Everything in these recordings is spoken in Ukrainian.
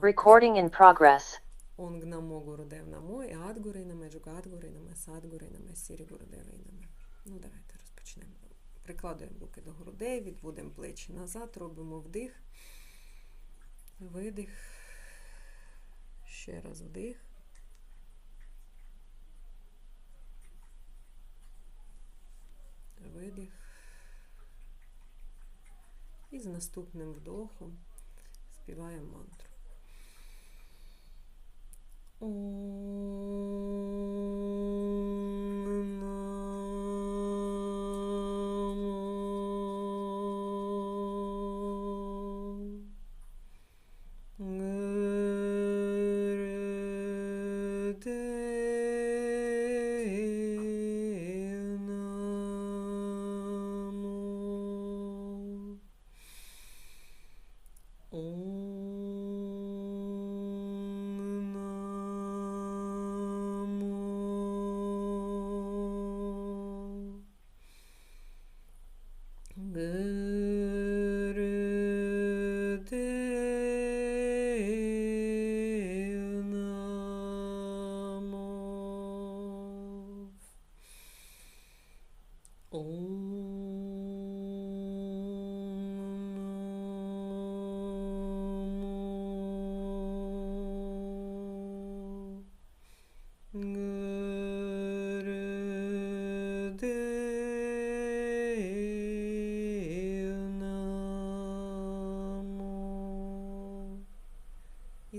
Recording in progress. Онг намо гурудев намо, і ад гуринаме, джугад гуринаме, сад гуринаме. Ну, давайте розпочнемо. Прикладуємо руки до грудей, відводимо плечі назад, робимо вдих, видих, ще раз вдих. Видих. І з наступним вдохом співаємо мантру. І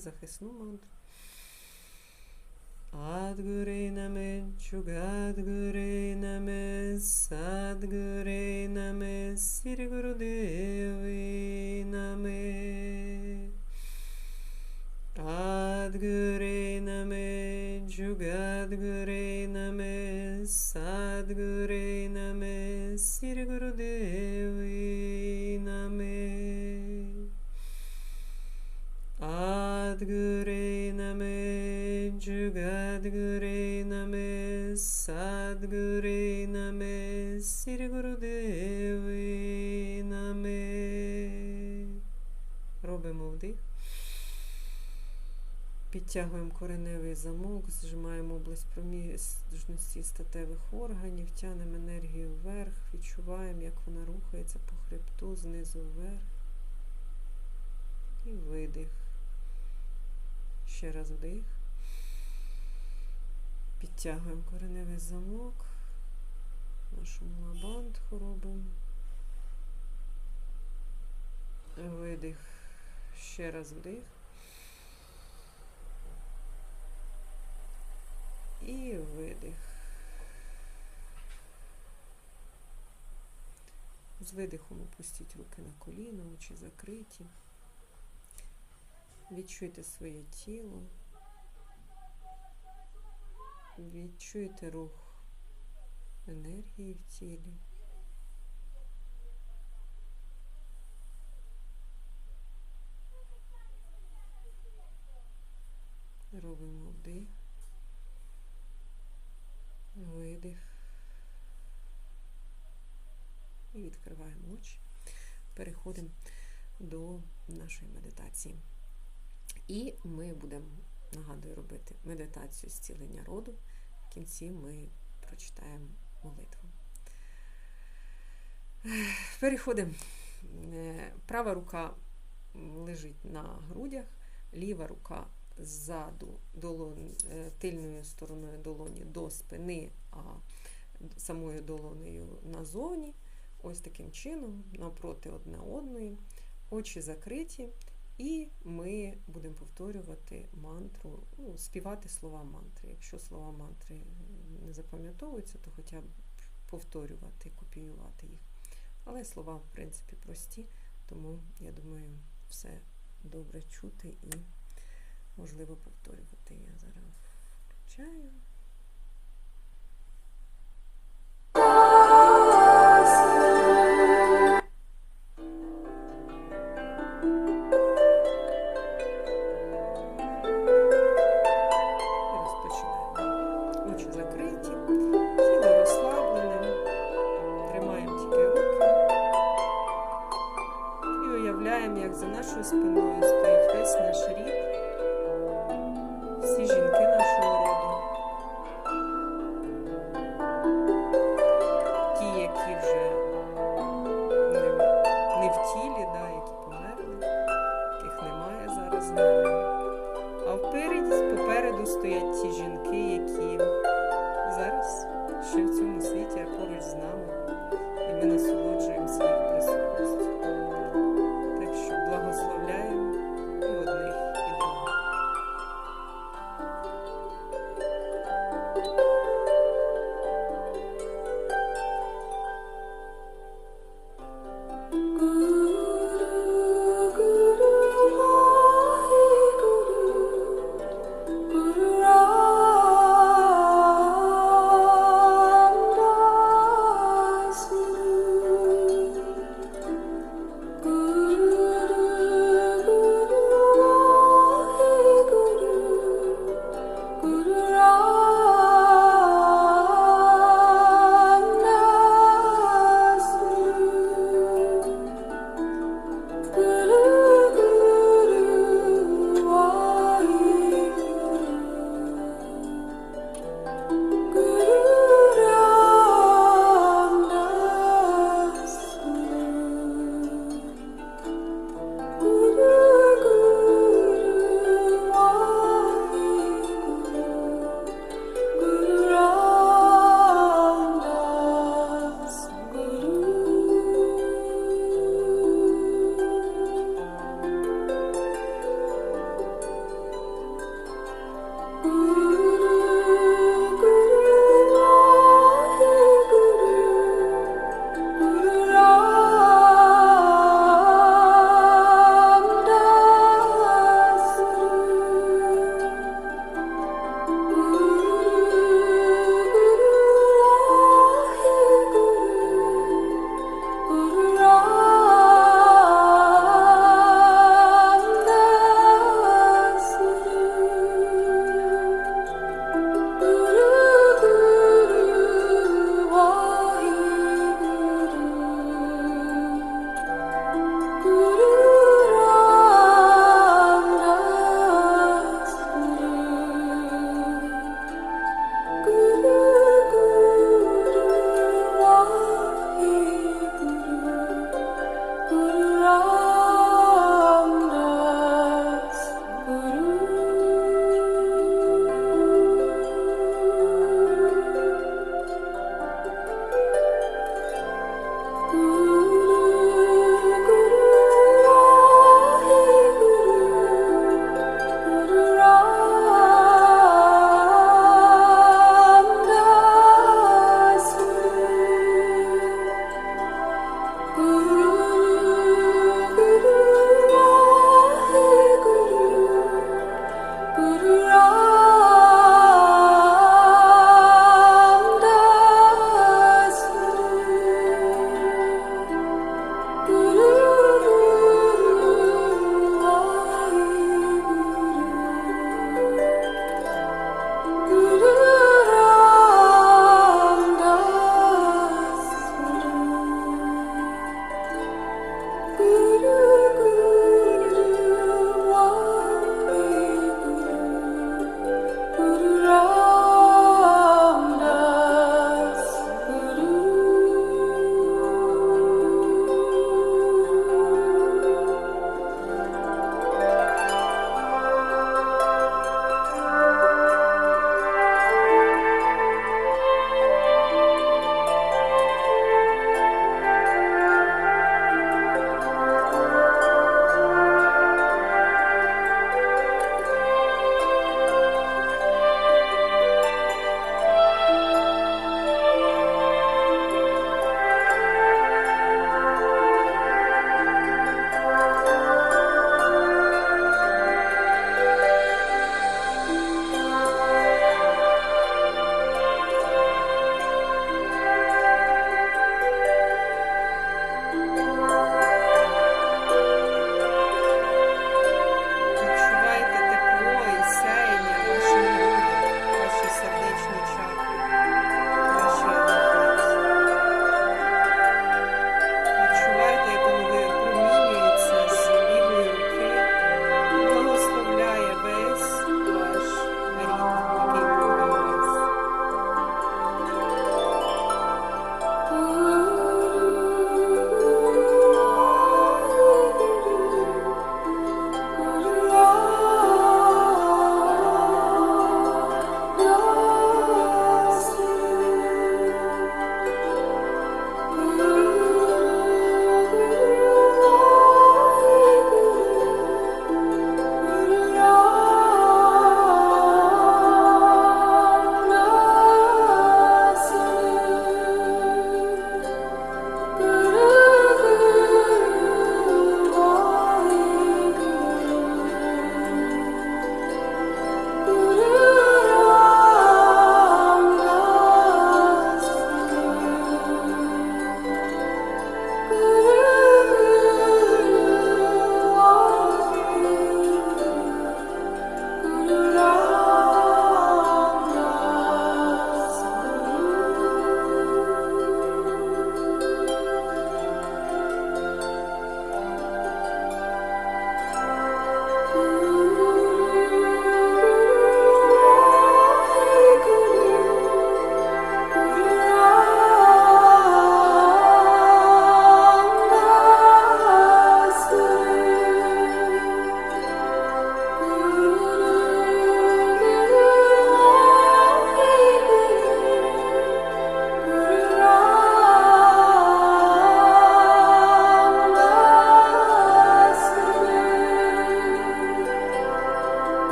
захисну мантру. Адгуринаме, чугадгуринаме, садгуринаме, сіргурудевинаме. Adguriname, Jugadguriname, Sadguriname, Сіргурудевинаме. Робимо вдих. Підтягуємо кореневий замок, зжимаємо область проміжності статевих органів, тянемо енергію вверх, відчуваємо, як вона рухається по хребту знизу вверх. І видих. Ще раз вдих. Підтягуємо кореневий замок. Нашу мулабандху робимо. Видих. Ще раз вдих. І видих. З видихом опустіть руки на коліна, очі закриті. Відчуйте своє тіло, відчуйте рух енергії в тілі. Робимо вдих, видих і відкриваємо очі. Переходимо до нашої медитації. І ми будемо, нагадую, робити медитацію зцілення роду. В кінці ми прочитаємо молитву. Переходимо. Права рука лежить на грудях, ліва рука ззаду долон, тильною стороною долоні до спини, а самою долонею назовні. Ось таким чином, навпроти одне одної, очі закриті. І ми будемо повторювати мантру, ну, співати слова мантри. Якщо слова мантри не запам'ятовуються, то хоча б повторювати, копіювати їх. Але слова, в принципі, прості, тому, я думаю, все добре чути і можливо повторювати. Я зараз включаю.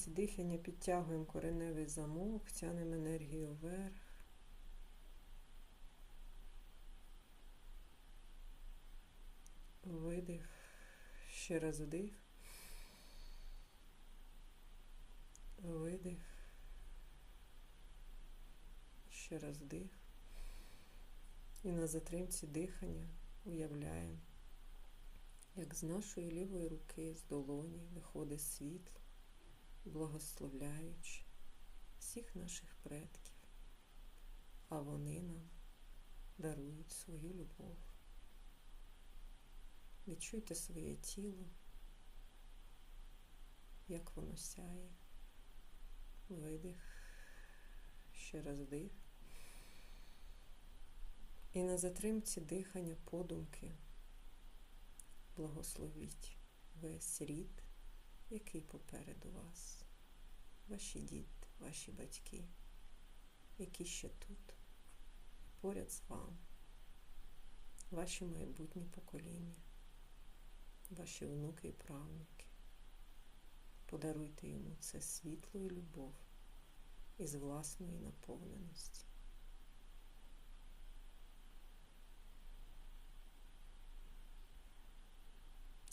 Затримці дихання підтягуємо кореневий замок, тянемо енергію вверх. Видих. Ще раз вдих. Видих. Ще раз вдих. І на затримці дихання уявляємо, як з нашої лівої руки, з долоні виходить світло, благословляючи всіх наших предків, а вони нам дарують свою любов. Відчуйте своє тіло, як воно сяє. Видих. Ще раз вдих. І на затримці дихання подумки благословіть весь рід, який попереду вас, ваші діти, ваші батьки, які ще тут, поряд з вами, ваші майбутні покоління, ваші внуки і правнуки. Подаруйте йому це світло і любов із власної наповненості.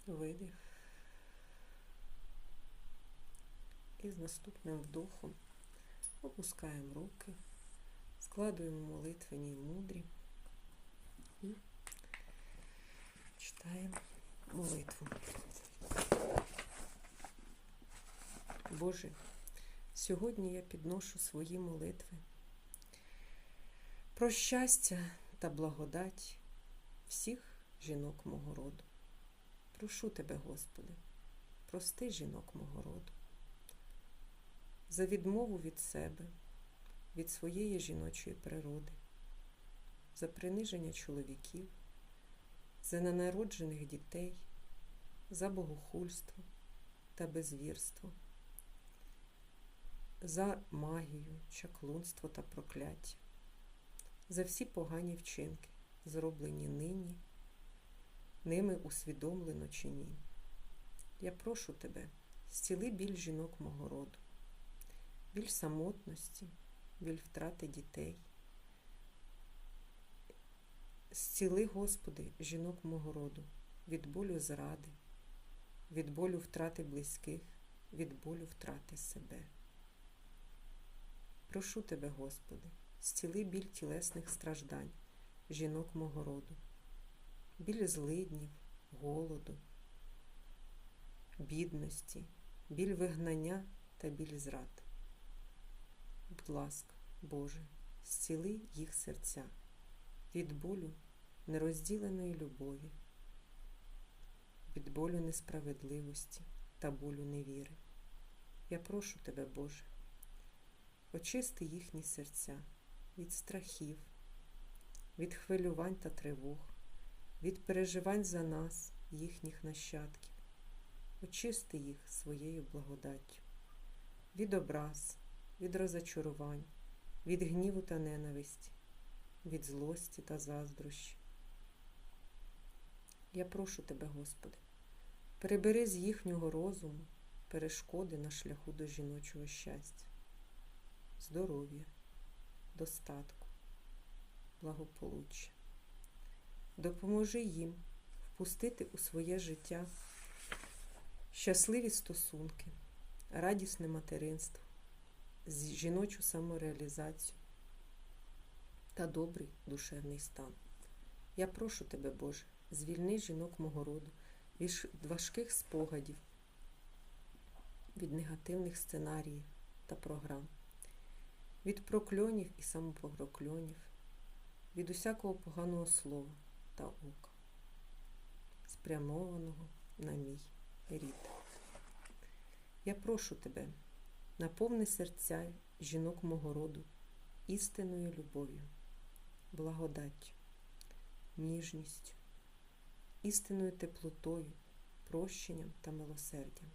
Видих. І з наступним вдохом опускаємо руки, складуємо молитвені мудрі і читаємо молитву. Боже, сьогодні я підношу свої молитви про щастя та благодать всіх жінок мого роду. Прошу тебе, Господи, прости жінок мого роду, за відмову від себе, від своєї жіночої природи, за приниження чоловіків, за ненароджених дітей, за богохульство та безвірство, за магію, чаклунство та прокляття, за всі погані вчинки, зроблені нині ними усвідомлено чи ні. Я прошу тебе, зціли біль жінок мого роду, біль самотності, біль втрати дітей. Зціли, Господи, жінок мого роду, від болю зради, від болю втрати близьких, від болю втрати себе. Прошу тебе, Господи, зціли біль тілесних страждань, жінок мого роду біль злиднів, голоду, бідності, біль вигнання та біль зрад. Будь ласка, Боже, зціли їх серця від болю нерозділеної любові, від болю несправедливості та болю невіри. Я прошу тебе, Боже, очисти їхні серця від страхів, від хвилювань та тривог від переживань за нас, їхніх нащадків, очисти їх своєю благодаттю, від образ, від розочарувань, від гніву та ненависті, від злості та заздрощі. Я прошу тебе, Господи, перебери з їхнього розуму перешкоди на шляху до жіночого щастя, здоров'я, достатку, благополуччя. Допоможи їм впустити у своє життя щасливі стосунки, радісне материнство, жіночу самореалізацію та добрий душевний стан. Я прошу тебе, Боже, звільни жінок мого роду від важких спогадів, від негативних сценаріїв та програм, від прокльонів і самопрокльонів, від усякого поганого слова та ока, спрямованого на мій рід. Я прошу тебе, наповни серця жінок мого роду істинною любов'ю, благодаттю, ніжністю, істинною теплотою, прощенням та милосердям.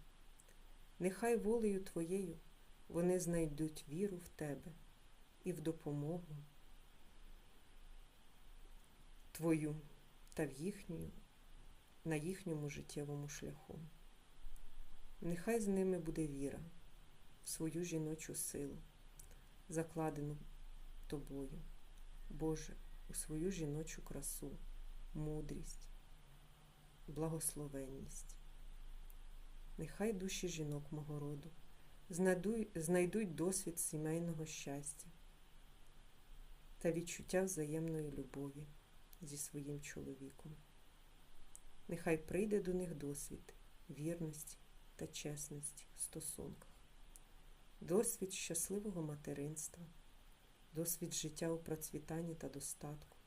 Нехай волею Твоєю вони знайдуть віру в Тебе і в допомогу Твою та в їхню на їхньому життєвому шляху. Нехай з ними буде віра свою жіночу силу, закладену тобою, Боже, у свою жіночу красу, мудрість, благословенність. Нехай душі жінок мого роду знайдуть досвід сімейного щастя та відчуття взаємної любові зі своїм чоловіком. Нехай прийде до них досвід вірності та чесності в стосунках, досвід щасливого материнства, досвід життя у процвітанні та достатку,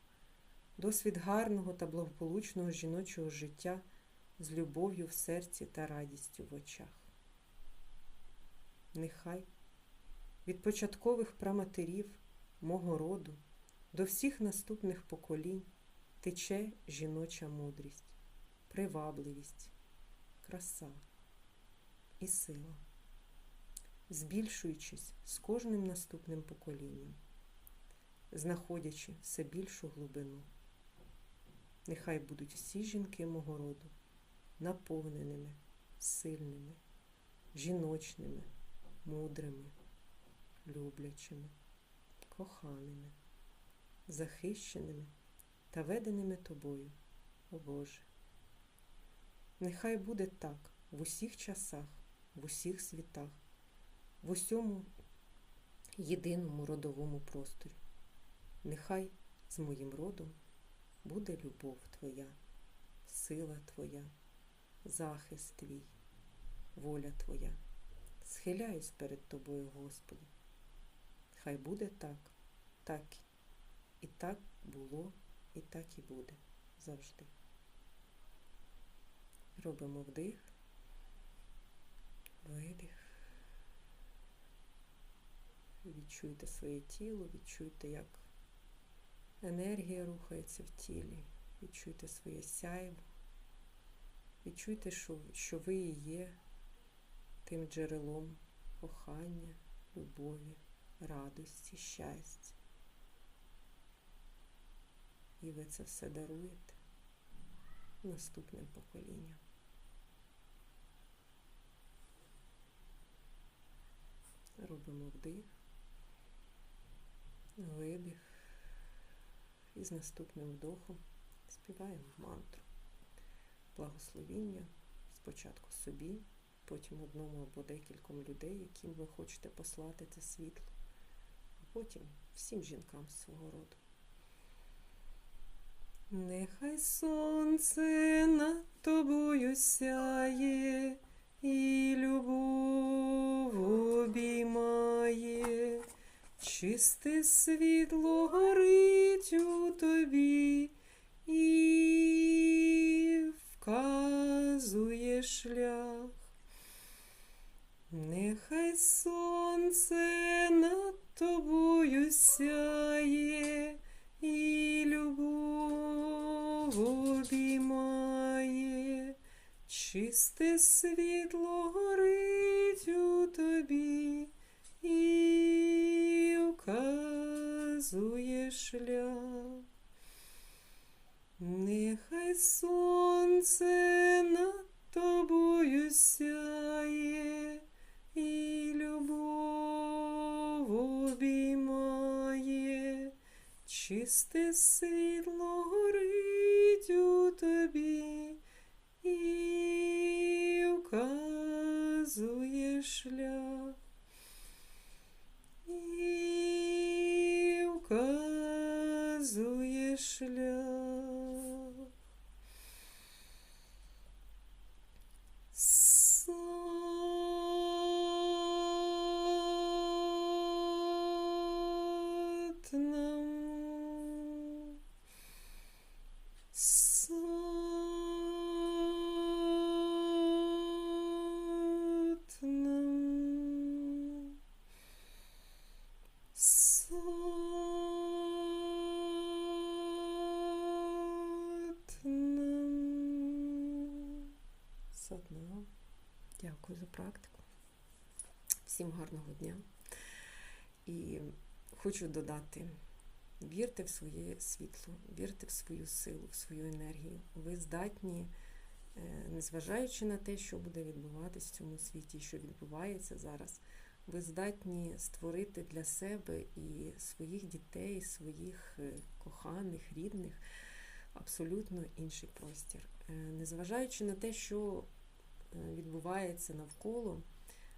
досвід гарного та благополучного жіночого життя з любов'ю в серці та радістю в очах. Нехай від початкових праматерів мого роду до всіх наступних поколінь тече жіноча мудрість, привабливість, краса і сила, збільшуючись з кожним наступним поколінням, знаходячи все більшу глибину. Нехай будуть всі жінки мого роду наповненими, сильними, жіночними, мудрими, люблячими, коханими, захищеними та веденими тобою, о Боже. Нехай буде так в усіх часах, в усіх світах, в усьому єдиному родовому просторі. Нехай з моїм родом буде любов Твоя, сила Твоя, захист Твій, воля Твоя. Схиляюсь перед Тобою, Господи. Хай буде так, так і так було, і так і буде завжди. Робимо вдих, видих. Відчуйте своє тіло, відчуйте, як енергія рухається в тілі, відчуйте своє сяйво, відчуйте, що, що ви і є тим джерелом кохання, любові, радості, щастя. І ви це все даруєте наступним поколінням. Робимо вдих, видих. І з наступним вдохом співаємо мантру. Благословіння спочатку собі, потім одному або декільком людей, яким ви хочете послати це світло, а потім всім жінкам свого роду. Нехай сонце над тобою сяє і любов обіймає, чисте світло горить у тобі і вказує шлях. Нехай сонце над тобою сяє і любов обіймає, чисте світло горить у тобі і вказує шлях. Нехай сонце над тобою сяє і любов обіймає, чисте світло горить у тобі і вказує шлях. Вказує шлях. Практику. Всім гарного дня. І хочу додати: вірте в своє світло, вірте в свою силу, в свою енергію. Ви здатні Е, Незважаючи на те, що буде відбуватись в цьому світі, що відбувається зараз, ви здатні створити для себе і своїх дітей, своїх е, коханих, рідних абсолютно інший простір. Е, Незважаючи на те, що відбувається навколо,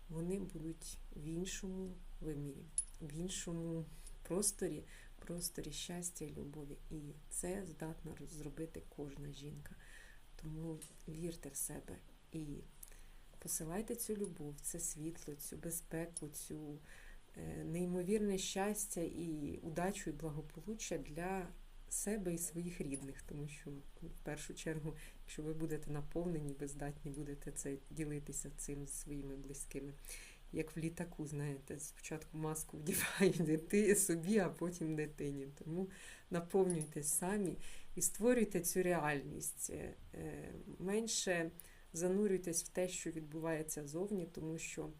вони будуть в іншому вимірі, в іншому просторі, просторі щастя і любові. І це здатна зробити кожна жінка. Тому вірте в себе і посилайте цю любов, це світло, цю безпеку, цю е, неймовірне щастя і удачу і благополуччя для себе і своїх рідних, тому що в першу чергу, якщо ви будете наповнені, ви здатні будете це ділитися цим з своїми близькими. Як в літаку, знаєте, спочатку маску вдівають собі, а потім дитині. Тому наповнюйтесь самі і створюйте цю реальність. Е, е, Менше занурюйтесь в те, що відбувається зовні, тому що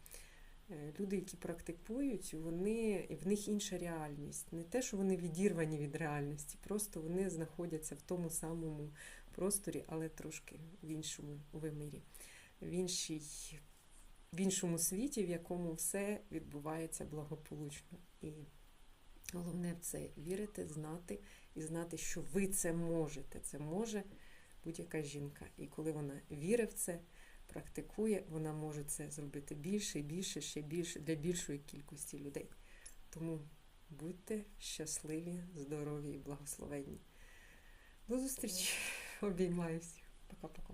е, люди, які практикують, вони в них інша реальність. Не те, що вони відірвані від реальності, просто вони знаходяться в тому самому просторі, але трошки в іншому вимірі, в іншій. В іншому світі, в якому все відбувається благополучно. І головне в це вірити, знати і знати, що ви це можете. Це може будь-яка жінка. І коли вона вірить в це, практикує, вона може це зробити більше і більше, ще більше для більшої кількості людей. Тому будьте щасливі, здорові і благословенні. До зустрічі! Обіймаю всіх. Пока-пока.